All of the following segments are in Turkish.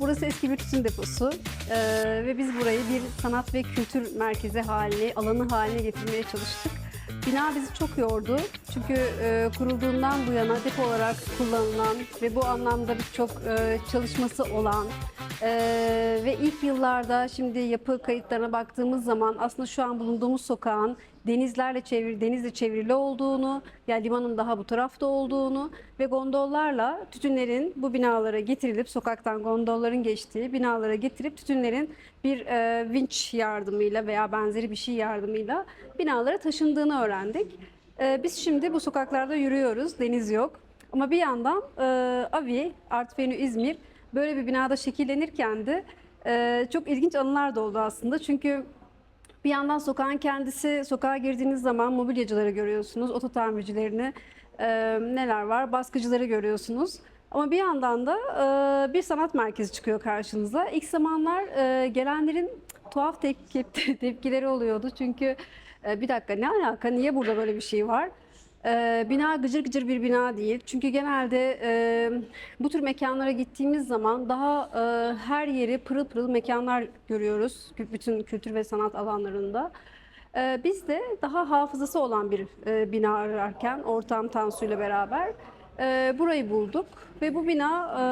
burası eski bir tütün deposu Ee, ve biz burayı bir sanat ve kültür merkezi haline, alanı haline getirmeye çalıştık. Bina bizi çok yordu çünkü e, kurulduğundan bu yana depo olarak kullanılan ve bu anlamda birçok e, çalışması olan e, ve ilk yıllarda şimdi yapı kayıtlarına baktığımız zaman aslında şu an bulunduğumuz sokağın denizlerle çevir, denizle çevrili olduğunu, yani limanın daha bu tarafta olduğunu ve gondollarla tütünlerin bu binalara getirilip sokaktan gondolların geçtiği binalara getirip tütünlerin bir e, vinç yardımıyla veya benzeri bir şey yardımıyla binalara taşındığını öğrendik. E, biz şimdi bu sokaklarda yürüyoruz, deniz yok. Ama bir yandan e, Avi, Artvenü İzmir böyle bir binada şekillenirken de e, çok ilginç anılar da oldu aslında. Çünkü bir yandan sokağın kendisi, sokağa girdiğiniz zaman mobilyacıları görüyorsunuz, oto e, neler var, baskıcıları görüyorsunuz. Ama bir yandan da e, bir sanat merkezi çıkıyor karşınıza. İlk zamanlar e, gelenlerin tuhaf tepki, tepkileri oluyordu. Çünkü e, bir dakika ne alaka, niye burada böyle bir şey var? E, bina gıcır gıcır bir bina değil. Çünkü genelde e, bu tür mekanlara gittiğimiz zaman daha e, her yeri pırıl pırıl mekanlar görüyoruz. Bütün kültür ve sanat alanlarında. E, biz de daha hafızası olan bir e, bina ararken ortam Tansu'yla beraber e, burayı bulduk. Ve bu bina e,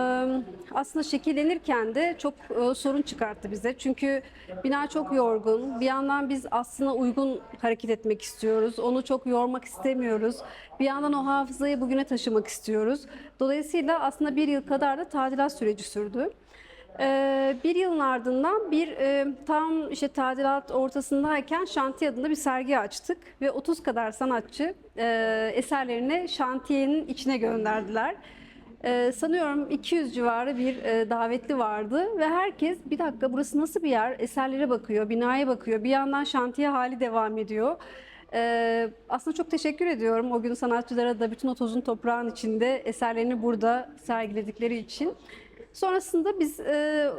aslında şekillenirken de çok e, sorun çıkarttı bize. Çünkü bina çok yorgun. Bir yandan biz aslında uygun hareket etmek istiyoruz. Onu çok yormak istemiyoruz. Bir yandan o hafızayı bugüne taşımak istiyoruz. Dolayısıyla aslında bir yıl kadar da tadilat süreci sürdü. Ee, bir yılın ardından bir e, tam işte tadilat ortasındayken şantiye adında bir sergi açtık ve 30 kadar sanatçı e, eserlerini şantiyenin içine gönderdiler. Ee, sanıyorum 200 civarı bir e, davetli vardı ve herkes bir dakika burası nasıl bir yer? Eserlere bakıyor, binaya bakıyor. Bir yandan şantiye hali devam ediyor. Ee, aslında çok teşekkür ediyorum o gün sanatçılara da bütün o tozun toprağın içinde eserlerini burada sergiledikleri için. Sonrasında biz e,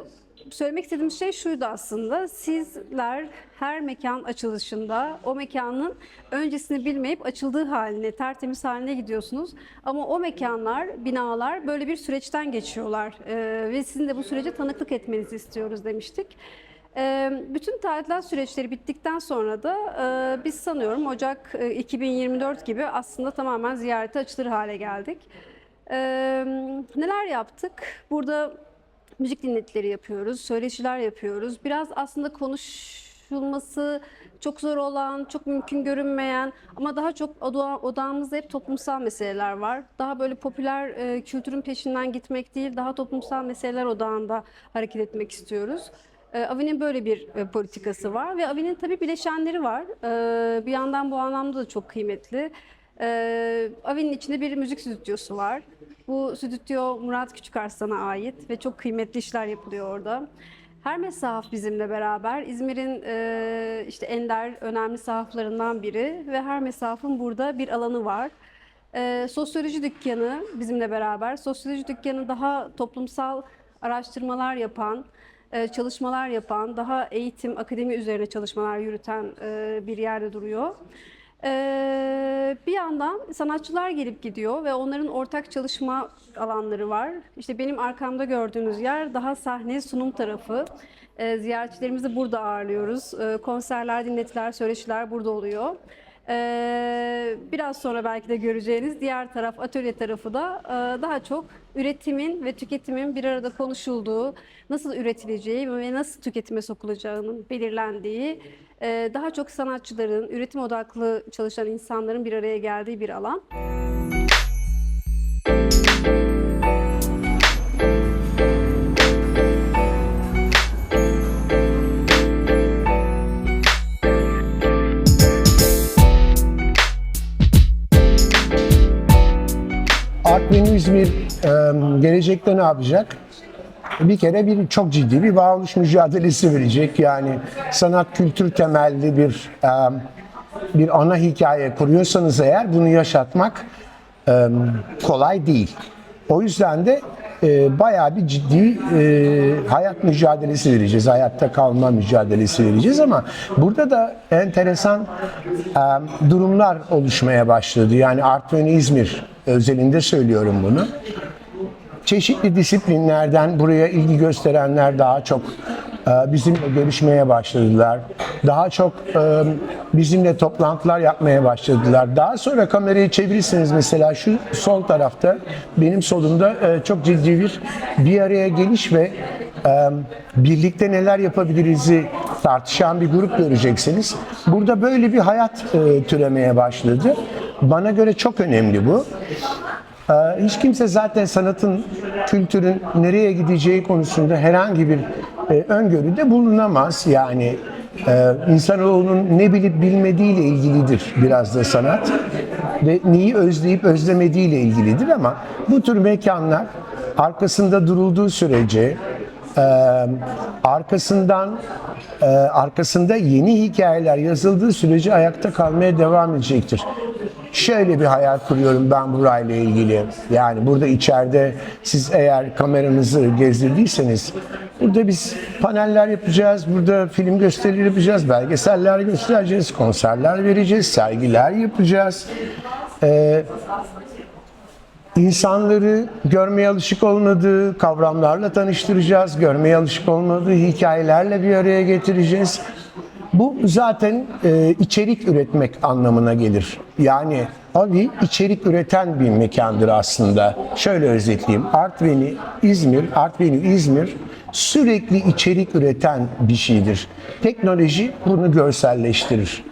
söylemek istediğimiz şey şuydu aslında. Sizler her mekan açılışında o mekanın öncesini bilmeyip açıldığı haline, tertemiz haline gidiyorsunuz. Ama o mekanlar, binalar böyle bir süreçten geçiyorlar. E, ve sizin de bu sürece tanıklık etmenizi istiyoruz demiştik. E, bütün tadilat süreçleri bittikten sonra da e, biz sanıyorum Ocak e, 2024 gibi aslında tamamen ziyarete açılır hale geldik. Ee, neler yaptık? Burada müzik dinletileri yapıyoruz, söyleşiler yapıyoruz. Biraz aslında konuşulması çok zor olan, çok mümkün görünmeyen ama daha çok oda- odağımızda hep toplumsal meseleler var. Daha böyle popüler e, kültürün peşinden gitmek değil, daha toplumsal meseleler odağında hareket etmek istiyoruz. E, Avi'nin böyle bir e, politikası var ve Avi'nin tabii bileşenleri var. E, bir yandan bu anlamda da çok kıymetli. Ee, Avi'nin içinde bir müzik stüdyosu var. Bu stüdyo Murat Küçükarslan'a ait ve çok kıymetli işler yapılıyor orada. Hermes Sahaf bizimle beraber. İzmir'in e, işte ender önemli sahaflarından biri ve Hermes Sahaf'ın burada bir alanı var. Ee, sosyoloji dükkanı bizimle beraber. Sosyoloji dükkanı daha toplumsal araştırmalar yapan, e, çalışmalar yapan, daha eğitim, akademi üzerine çalışmalar yürüten e, bir yerde duruyor. Ee, bir yandan sanatçılar gelip gidiyor ve onların ortak çalışma alanları var. İşte benim arkamda gördüğünüz yer daha sahne sunum tarafı. Ee, ziyaretçilerimizi burada ağırlıyoruz. Ee, konserler, dinletiler, söyleşiler burada oluyor. Ee, biraz sonra belki de göreceğiniz diğer taraf, atölye tarafı da e, daha çok üretimin ve tüketimin bir arada konuşulduğu, nasıl üretileceği ve nasıl tüketime sokulacağının belirlendiği, e, daha çok sanatçıların, üretim odaklı çalışan insanların bir araya geldiği bir alan. Artvin İzmir e, gelecekte ne yapacak? Bir kere bir çok ciddi bir varoluş mücadelesi verecek. Yani sanat kültür temelli bir e, bir ana hikaye kuruyorsanız eğer bunu yaşatmak e, kolay değil. O yüzden de e, bayağı bir ciddi e, hayat mücadelesi vereceğiz. Hayatta kalma mücadelesi vereceğiz ama burada da enteresan e, durumlar oluşmaya başladı. Yani Artvin İzmir özelinde söylüyorum bunu. çeşitli disiplinlerden buraya ilgi gösterenler daha çok bizimle görüşmeye başladılar. Daha çok e, bizimle toplantılar yapmaya başladılar. Daha sonra kamerayı çevirirseniz mesela şu sol tarafta benim solumda e, çok ciddi bir bir araya geliş ve e, birlikte neler yapabiliriz'i tartışan bir grup göreceksiniz. Burada böyle bir hayat türemeye başladı. Bana göre çok önemli bu. Ee, Hiç kimse zaten sanatın, kültürün nereye gideceği konusunda herhangi bir e, öngörüde bulunamaz. Yani e, insanoğlunun ne bilip bilmediğiyle ilgilidir biraz da sanat ve neyi özleyip özlemediğiyle ilgilidir ama bu tür mekanlar arkasında durulduğu sürece e, arkasından e, arkasında yeni hikayeler yazıldığı sürece ayakta kalmaya devam edecektir. Şöyle bir hayal kuruyorum ben burayla ilgili. Yani burada içeride siz eğer kameranızı gezdirdiyseniz burada biz paneller yapacağız, burada film gösterileri yapacağız, belgeseller göstereceğiz, konserler vereceğiz, sergiler yapacağız. Ee, İnsanları görmeye alışık olmadığı kavramlarla tanıştıracağız, görmeye alışık olmadığı hikayelerle bir araya getireceğiz. Bu zaten e, içerik üretmek anlamına gelir. Yani abi içerik üreten bir mekandır aslında. Şöyle özetleyeyim. Artveni, İzmir, Artveni, İzmir sürekli içerik üreten bir şeydir. Teknoloji bunu görselleştirir.